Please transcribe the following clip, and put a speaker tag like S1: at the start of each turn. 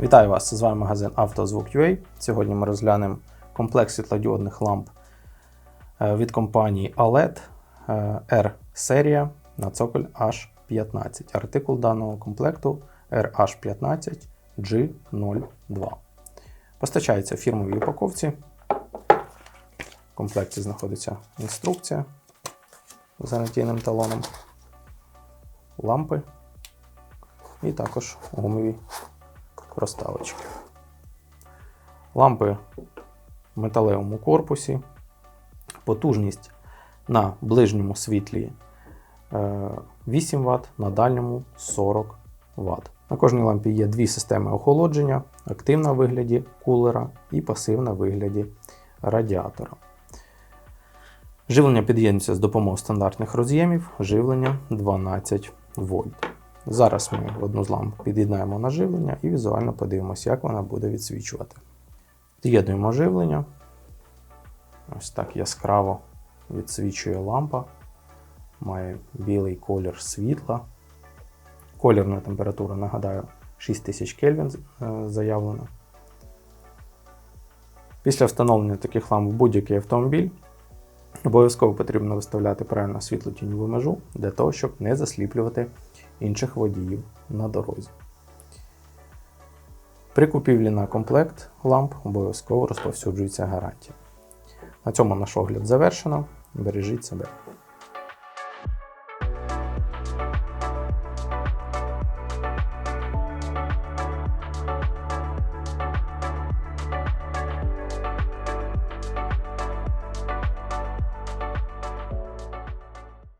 S1: Вітаю вас! З вами магазин «Автозвук.UA». Сьогодні ми розглянемо комплекс світлодіодних ламп е, від компанії OLED е, R серія на цоколь H15. Артикул даного комплекту RH15G02. Постачається в фірмовій упаковці. В комплекті знаходиться інструкція з гарантійним талоном, лампи і також гумові проставочки. Лампи в металевому корпусі. Потужність на ближньому світлі е, 8 Вт, на дальньому 40 Вт. На кожній лампі є дві системи охолодження: активна в вигляді кулера і пасивна в вигляді радіатора. Живлення під'єднується з допомогою стандартних роз'ємів, живлення 12 вольт. Зараз ми одну з ламп під'єднаємо на живлення і візуально подивимося, як вона буде відсвічувати. Під'єднуємо живлення. Ось так яскраво відсвічує лампа. Має білий колір світла. Колірна температура, нагадаю, 6000 Кельвін е, заявлена. Після встановлення таких ламп в будь-який автомобіль обов'язково потрібно виставляти правильно світло-тіньову межу для того, щоб не засліплювати інших водіїв на дорозі. При купівлі на комплект ламп обов'язково розповсюджується гарантія. На цьому наш огляд завершено. Бережіть себе.